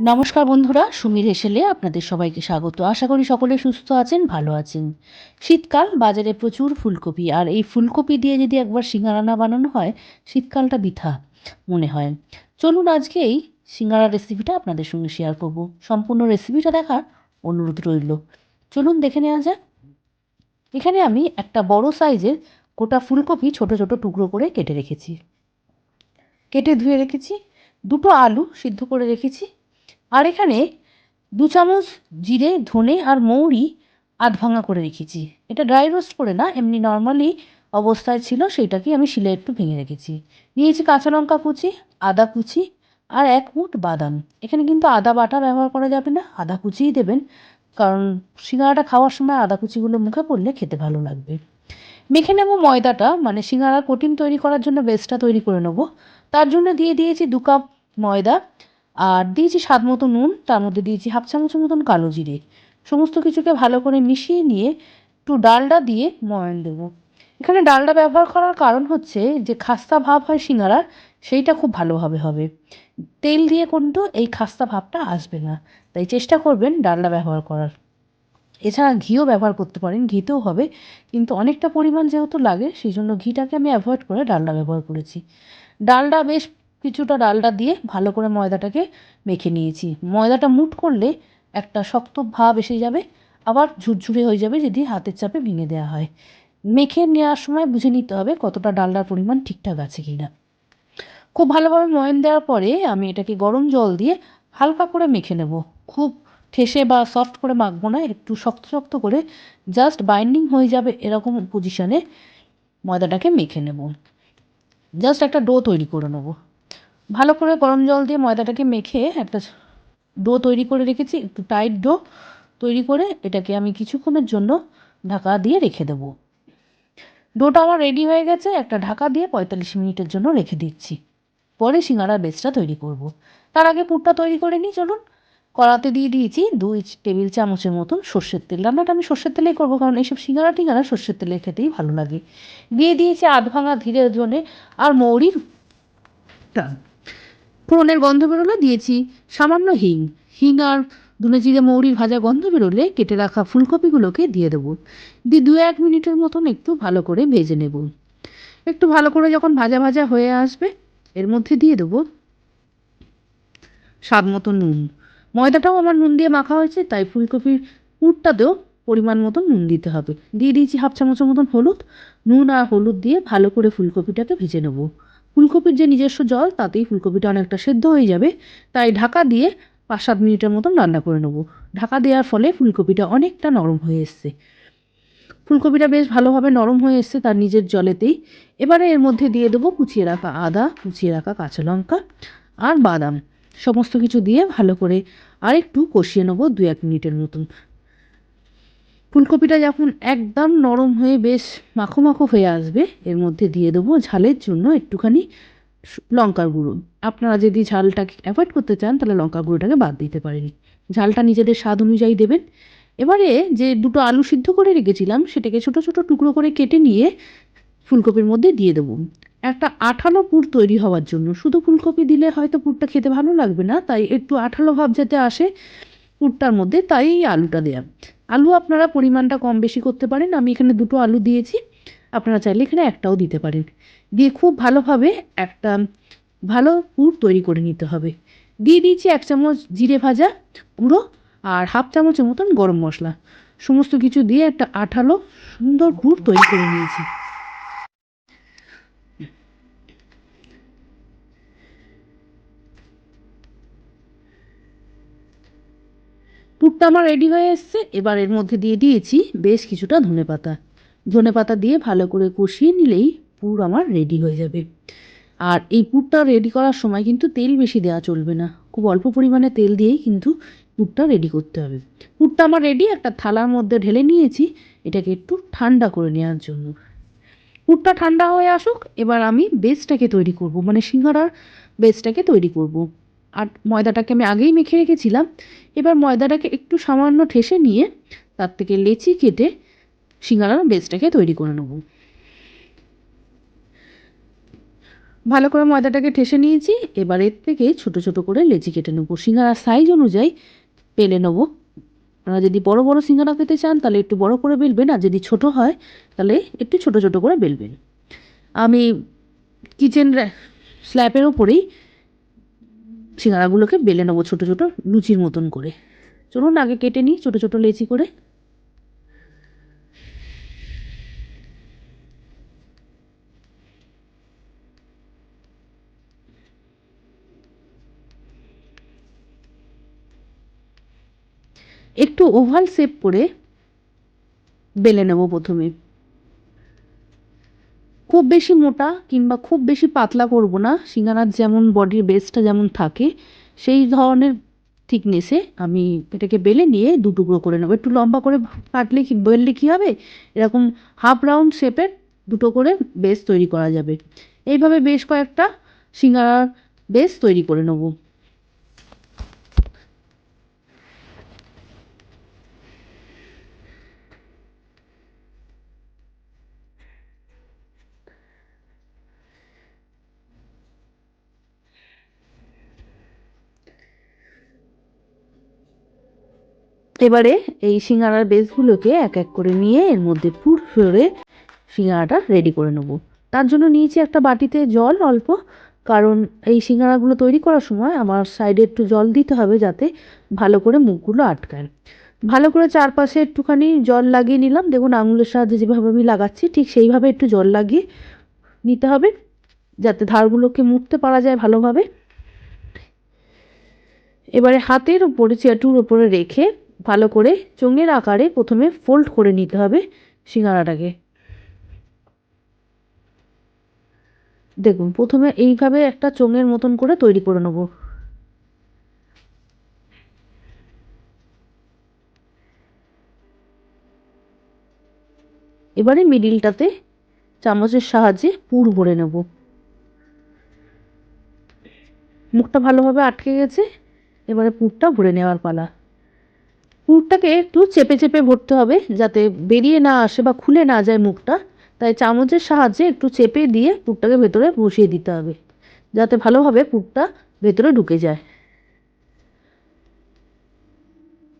নমস্কার বন্ধুরা, সুমির হেসেলে আপনাদের সবাইকে স্বাগত। আশা করি সকলে সুস্থ আছেন, ভালো আছেন। শীতকাল, বাজারে প্রচুর ফুলকপি, আর এই ফুলকপি দিয়ে যদি একবার সিঙ্গারা না বানানো হয়, শীতকালটা বৃথা মনে হয়। চলুন আজকে এই সিঙ্গারা রেসিপিটা আপনাদের সঙ্গে শেয়ার করব। সম্পূর্ণ রেসিপিটা দেখার অনুরোধ রইল। চলুন দেখে নেওয়া যাক। এখানে আমি একটা বড় সাইজের গোটা ফুলকপি ছোট ছোট টুকরো করে কেটে রেখেছি। কেটে ধুয়ে রেখেছি, দুটো আলু সিদ্ধ করে রেখেছি আর এখানে দু চামচ জিরে, ধনে আর মৌরি আধ ভাঙা করে রেখেছি। এটা ড্রাই রোস্ট করে না, এমনি নর্মালি অবস্থায় ছিল সেইটাকে আমি শিলে একটু ভেঙে রেখেছি। নিয়েছি কাঁচা লঙ্কা কুচি, আদা কুচি আর এক মুঠ বাদাম। এখানে কিন্তু আদা বাটা ব্যবহার করা যাবে না, আদা কুচিই দেবেন। কারণ সিঙ্গারাটা খাওয়ার সময় আদা কুচিগুলো মুখে পড়লে খেতে ভালো লাগবে। মেখে নেব ময়দাটা মানে সিঙ্গারার কোটিন তৈরি করার জন্য বেসটা তৈরি করে নেব। তার জন্য দিয়ে দিয়েছি দু কাপ ময়দা আর দিয়েছি স্বাদ মতো নুন, তার মধ্যে দিয়েছি হাফ চামচের মতন কালো জিরে। সমস্ত কিছুকে ভালো করে মিশিয়ে নিয়ে একটু ডালডা দিয়ে ময়ান দেবো। এখানে ডালডা ব্যবহার করার কারণ হচ্ছে যে খাস্তা ভাব হয় সিঙ্গারার, সেইটা খুব ভালোভাবে হবে। তেল দিয়ে কিন্তু এই খাস্তা ভাবটা আসবে না। তাই চেষ্টা করবেন ডালডা ব্যবহার করার। এছাড়া ঘিও ব্যবহার করতে পারেন, ঘিতেও হবে। কিন্তু অনেকটা পরিমাণ যেহেতু লাগে, সেই জন্য ঘিটাকে আমি অ্যাভয়েড করে ডালডা ব্যবহার করেছি। ডালডা বেশ কিছুটা ডালটা দিয়ে ভালো করে ময়দাটাকে মেখে নিয়েছি। ময়দাটা মুট করলে একটা শক্ত ভাব এসে যাবে, আবার ঝুরঝুরে হয়ে যাবে যদি হাতের চাপে ভেঙে দেওয়া হয়। মেখে নেওয়ার সময় বুঝে নিতে হবে কতটা ডালটার পরিমাণ ঠিকঠাক আছে কি না খুব ভালোভাবে ময়ন দেওয়ার পরে আমি এটাকে গরম জল দিয়ে হালকা করে মেখে নেব। খুব ঠেসে বা সফট করে মাখবো না, একটু শক্ত শক্ত করে জাস্ট বাইন্ডিং হয়ে যাবে এরকম পজিশনে ময়দাটাকে মেখে নেব। জাস্ট একটা ডো তৈরি করে নেব। ভালো করে গরম জল দিয়ে ময়দাটাকে মেখে একটা ডো তৈরি করে রেখেছি, একটু টাইট ডো তৈরি করে এটাকে আমি কিছুক্ষণের জন্য ঢাকা দিয়ে রেখে দেবো। ডোটা আমার রেডি হয়ে গেছে, একটা ঢাকা দিয়ে পঁয়তাল্লিশ মিনিটের জন্য রেখে দিচ্ছি। পরে সিঙ্গাড়ার বেসটা তৈরি করব। তার আগে পুরটা তৈরি করে নিই, চলুন। কড়াতে দিয়ে দিয়েছি দুই টেবিল চামচের মতন সর্ষের তেল। রান্নাটা আমি সর্ষের তেলেই করব, কারণ এইসব সিঙ্গারা টিঙ্গারা সর্ষের তেলে খেতেই ভালো লাগে। দিয়ে দিয়েছি আধ ভাঙা ধীরে জনে আর মৌরির টান ফোড়নের গন্ধ বেরোলে দিয়েছি সামান্য হিং। হিং আর ধনে জিরে মৌরির ভাজা গন্ধ বেরোলে কেটে রাখা ফুলকপিগুলোকে দিয়ে দেবো। দিয়ে দু এক মিনিটের মতন একটু ভালো করে ভেজে নেব। একটু ভালো করে যখন ভাজা ভাজা হয়ে আসবে, এর মধ্যে দিয়ে দেবো স্বাদ মতো নুন। ময়দাটাও আমার নুন দিয়ে মাখা হয়েছে, তাই ফুলকপির পুরটাতেও পরিমাণ মতো নুন দিতে হবে। দিয়ে দিয়েছি হাফ চামচের মতন হলুদ। নুন আর হলুদ দিয়ে ভালো করে ফুলকপিটাকে ভেজে নেব। ফুলকপির যে নিজস্ব জল, তাতেই ফুলকপিটা অনেকটা সেদ্ধ হয়ে যাবে। তাই ঢাকা দিয়ে পাঁচ সাত মিনিটের মতন রান্না করে নেব। ঢাকা দেওয়ার ফলে ফুলকপিটা অনেকটা নরম হয়ে এসছে। ফুলকপিটা বেশ ভালোভাবে নরম হয়ে এসছে তার নিজের জলেতেই। এবারে এর মধ্যে দিয়ে দেবো কুচিয়ে রাখা আদা, কুচিয়ে রাখা কাঁচা লঙ্কা আর বাদাম। সমস্ত কিছু দিয়ে ভালো করে আরেকটু কষিয়ে নেব দু এক মিনিটের মতন। ফুলকপিটা যখন একদম নরম হয়ে বেশ মাখো মাখো হয়ে আসবে, এর মধ্যে দিয়ে দেবো ঝালের জন্য একটুখানি লঙ্কার গুঁড়ো। আপনারা যদি ঝালটাকে অ্যাভয়েড করতে চান, তাহলে লঙ্কা গুঁড়োটাকে বাদ দিতে পারেন ঝালটা নিজেদের স্বাদ অনুযায়ী দেবেন। এবারে যে দুটো আলু সিদ্ধ করে রেখেছিলাম, সেটাকে ছোটো ছোটো টুকরো করে কেটে নিয়ে ফুলকপির মধ্যে দিয়ে দেবো। একটা আঠালো পুর তৈরি হওয়ার জন্য, শুধু ফুলকপি দিলে হয়তো পুরটা খেতে ভালো লাগবে না, তাই একটু আঠালো ভাব যাতে আসে পুরটার মধ্যে, তাই আলুটা দেওয়া আলু আপনারা পরিমাণটা কম বেশি করতে পারেন। আমি এখানে দুটো আলু দিয়েছি। আপনারা চাইলে এখানে একটাও দিতে পারেন। দিয়ে খুব ভালোভাবে একটা ভালো পুর তৈরি করে নিতে হবে। দিয়ে দিয়েছি এক চামচ জিরে ভাজা গুঁড়ো আর হাফ চামচের মতন গরম মশলা। সমস্ত কিছু দিয়ে একটা আঠালো সুন্দর পুর তৈরি করে নিয়েছি। পুরটা আমার রেডি হয়ে এসছে। এবার এর মধ্যে দিয়ে দিয়েছি বেশ কিছুটা ধনে পাতা ধনে পাতা দিয়ে ভালো করে কষিয়ে নিলেই পুর আমার রেডি হয়ে যাবে। আর এই পুরটা রেডি করার সময় কিন্তু তেল বেশি দেওয়া চলবে না। খুব অল্প পরিমাণে তেল দিয়েই কিন্তু পুরটা রেডি করতে হবে। পুরটা আমার রেডি একটা থালার মধ্যে ঢেলে নিয়েছি। এটাকে একটু ঠান্ডা করে নেওয়ার জন্য। পুরটা ঠান্ডা হয়ে আসুক, এবার আমি বেসটাকে তৈরি করব। মানে সিঙ্গারার বেসটাকে তৈরি করব। আর ময়দাটাকে আমি আগেই মেখে রেখেছিলাম। এবার ময়দাটাকে একটু সামান্য ঠেসে নিয়ে তার থেকে লেচি কেটে সিঙ্গারার বেসটাকে তৈরি করে নেব। ভালো করে ময়দাটাকে ঠেসে নিয়েছি। এবার এর থেকে ছোট ছোট করে লেচি কেটে নেব। সিঙ্গারার সাইজ অনুযায়ী পেলে নেব। আপনারা যদি বড় বড় সিঙ্গারা পেতে চান, তাহলে একটু বড় করে বেলবেন। আর যদি ছোট হয়, তাহলে একটু ছোট ছোট করে বেলবেন। আমি কিচেন স্ল্যাপের ওপরেই সিঙ্গারাগুলোকে বেলে নেব ছোটো ছোটো লুচির মতন করে। চলুন আগে কেটে নিই ছোটো ছোটো লেচি করে। একটু ওভাল শেপ করে বেলে নেব প্রথমে। খুব বেশি মোটা কিংবা খুব বেশি পাতলা করব না। সিঙ্গানার যেমন বডির বেসটা যেমন থাকে, সেই ধরনের থিকনেসে আমি এটাকে বেলে নিয়ে দু টুকরো করে নেব। একটু লম্বা করে কাটলে কি বেললে কী হবে? এরকম হাফ রাউন্ড শেপের দুটো করে বেস তৈরি করা যাবে। এইভাবে বেশ কয়েকটা সিঙ্গারার বেস তৈরি করে নেব। এবারে এই সিঙ্গারার বেসগুলোকে এক এক করে নিয়ে এর মধ্যে পুর ফেলে সিঙ্গারাটা রেডি করে নেব। তার জন্য নিয়েছি একটা বাটিতে জল অল্প, কারণ এই সিঙ্গারাগুলো তৈরি করার সময় আমার সাইডে একটু জল দিতে হবে যাতে ভালো করে মুখগুলো আটকায়। ভালো করে চারপাশে একটুখানি জল লাগিয়ে নিলাম। দেখুন আঙুলের সাহায্যে যেভাবে আমি লাগাচ্ছি, ঠিক সেইভাবে একটু জল লাগিয়ে নিতে হবে যাতে ধারগুলোকে মুড়তে পারা যায় ভালোভাবে। এবারে হাতের উপরে চেয়ারটুর উপরে রেখে ভালো করে চোঙের আকারে প্রথমে ফোল্ড করে নিতে হবে সিঙ্গারাটাকে। দেখুন, প্রথমে এইভাবে একটা চোঙের মতন করে তৈরি করে নেব। এবারে মিডিলটাতে চামচের সাহায্যে পুর ভরে নেব। মুখটা ভালোভাবে আটকে গেছে, এবারে পুরটা ভরে নেওয়ার পালা। পুরটাকে একটু চেপে চেপে ভরতে হবে যাতে বেরিয়ে না আসে বা খুলে না যায় মুখটা। তাই চামচের সাহায্যে একটু চেপে দিয়ে পুরটাকে ভেতরে বসিয়ে দিতে হবে, যাতে ভালোভাবে পুরটা ভেতরে ঢুকে যায়।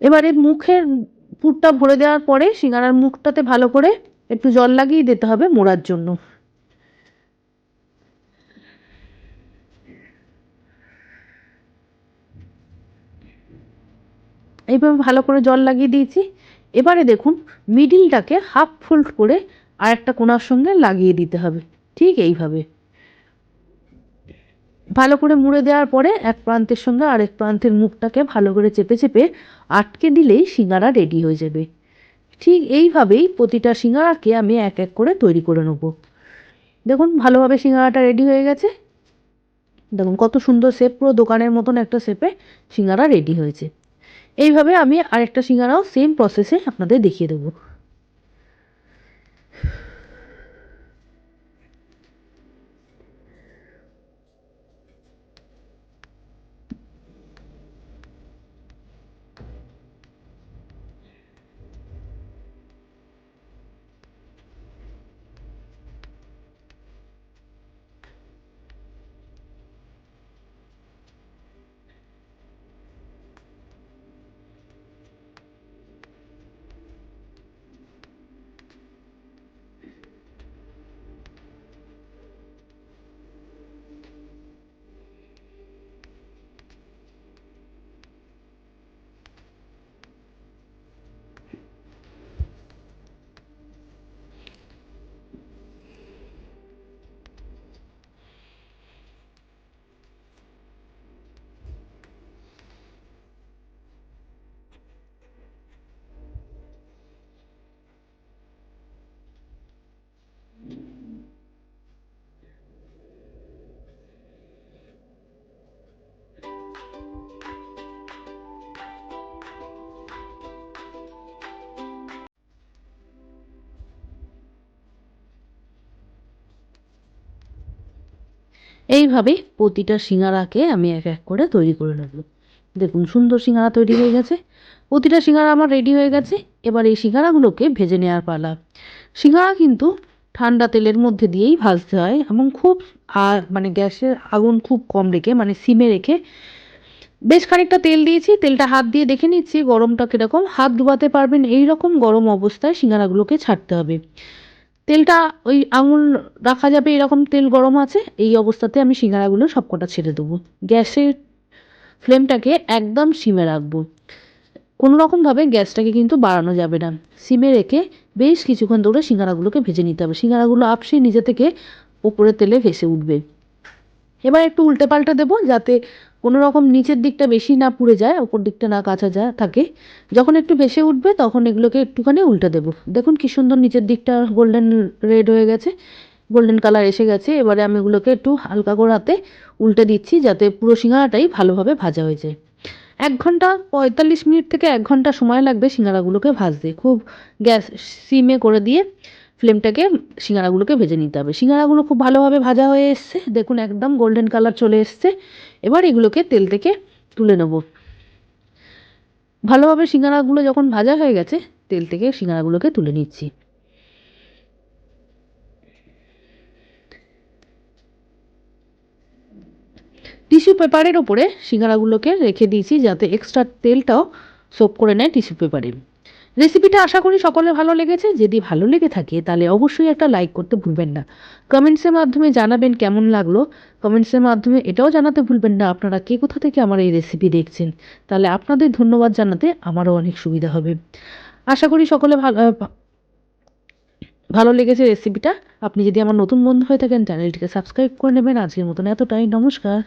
এবারে মুখের পুরটা ভরে দেওয়ার পরে সিঙ্গারার মুখটাতে ভালো করে একটু জল লাগিয়ে দিতে হবে মোড়ার জন্য। এইভাবে ভালো করে জল লাগিয়ে দিয়েছি। এবারে দেখুন মিডিলটাকে হাফ ফোল্ড করে আর একটা কোনার সঙ্গে লাগিয়ে দিতে হবে, ঠিক এইভাবে। ভালো করে মুড়ে দেওয়ার পরে এক প্রান্তের সঙ্গে আরেক প্রান্তের মুখটাকে ভালো করে চেপে চেপে আটকে দিলেই সিঙ্গারা রেডি হয়ে যাবে। ঠিক এইভাবেই প্রতিটা সিঙ্গারাকে আমি এক এক করে তৈরি করে নেব। দেখুন, ভালোভাবে সিঙ্গারাটা রেডি হয়ে গেছে। দেখুন, কত সুন্দর শেপ পুরো দোকানের মতন একটা শেপে সিঙ্গারা রেডি হয়েছে। এইভাবে আমি আরেকটা সিঙ্গারাও সেম প্রসেসে আপনাদের দেখিয়ে দেবো। এইভাবে প্রতিটা সিঙ্গারাকে আমি এক এক করে তৈরি করে নেব দেখুন, সুন্দর সিঙ্গারা তৈরি হয়ে গেছে। প্রতিটা সিঙ্গারা আমার রেডি হয়ে গেছে। এবার এই সিঙ্গারাগুলোকে ভেজে নেওয়ার পালা। সিঙ্গারা কিন্তু ঠান্ডা তেলের মধ্যে দিয়েই ভাজতে হয় এবং খুব মানে গ্যাসের আগুন খুব কম রেখে মানে সিমে রেখে বেশ খানিকটা তেল দিয়েছি। তেলটা হাত দিয়ে দেখে নিচ্ছি গরমটা কীরকম। হাত ডুবাতে পারবেন এই রকম গরম অবস্থায় সিঙ্গারাগুলোকে ছাড়তে হবে। তেলটা ওই আঙুল রাখা যাবে এরকম তেল গরম আছে, এই অবস্থাতে আমি সিঙ্গারাগুলো সবকটা ছেড়ে দেবো। গ্যাসের ফ্লেমটাকে একদম সিমে রাখব। কোনো রকমভাবে গ্যাসটাকে কিন্তু বাড়ানো যাবে না। সিমে রেখে বেশ কিছুক্ষণ ধরে সিঙ্গারাগুলোকে ভেজে নিতে হবে। সিঙ্গারাগুলো আপসে নিজে থেকে ওপরের তেলে ভেসে উঠবে। এবার একটু উল্টে পাল্টে দেবো যাতে কোনো রকম নিচের দিকটা বেশি না পুড়ে যায়, ওপর দিকটা না কাঁচা যায় থাকে। যখন একটু ভেসে উঠবে, তখন এগুলোকে একটুখানি উল্টে দেবো। দেখুন কি সুন্দর নিচের দিকটা গোল্ডেন রেড হয়ে গেছে। গোল্ডেন কালার এসে গেছে। এবারে আমি এগুলোকে একটু হালকা করে হাতে উল্টে দিচ্ছি, যাতে পুরো সিঙ্গারাটাই ভালোভাবে ভাজা হয়ে যায়। এক ঘণ্টা পঁয়তাল্লিশ মিনিট থেকে এক ঘণ্টা সময় লাগবে সিঙ্গারাগুলোকে ভাজতে। খুব গ্যাস সিমে করে দিয়ে ফ্লেমটাকে সিঙ্গারাগুলোকে ভেজে নিতে হবে। সিঙ্গারাগুলো খুব ভালোভাবে ভাজা হয়ে এসছে। দেখুন, একদম গোল্ডেন কালার চলে এসছে। এবার এগুলোকে তেল থেকে তুলে নেব। ভালোভাবে সিঙ্গারাগুলো যখন ভাজা হয়ে গেছে, তেল থেকে সিঙ্গারাগুলোকে তুলে নিচ্ছি। টিস্যু পেপারের ওপরে সিঙ্গারাগুলোকে রেখে দিয়েছি যাতে এক্সট্রা তেলটাও সোপ করে নেয় টিস্যু পেপারে। রেসিপিটা আশা করি সকলে ভালো লেগেছে। যদি ভালো লেগে থাকে, তাহলে অবশ্যই একটা লাইক করতে ভুলবেন না। কমেন্টসের মাধ্যমে জানাবেন কেমন লাগল। কমেন্টসের মাধ্যমে এটাও জানাতে ভুলবেন না আপনারা কে কোথা থেকে আমার এই রেসিপি দেখছেন। তাহলে আপনাদের ধন্যবাদ জানাতে আমারও অনেক সুবিধা হবে। আশা করি সকলে ভালো ভালো লেগেছে রেসিপিটা আপনি যদি আমার নতুন বন্ধু হয়ে থাকেন, চ্যানেলটিকে সাবস্ক্রাইব করে নেবেন। আজকের মতন এতটাই। নমস্কার।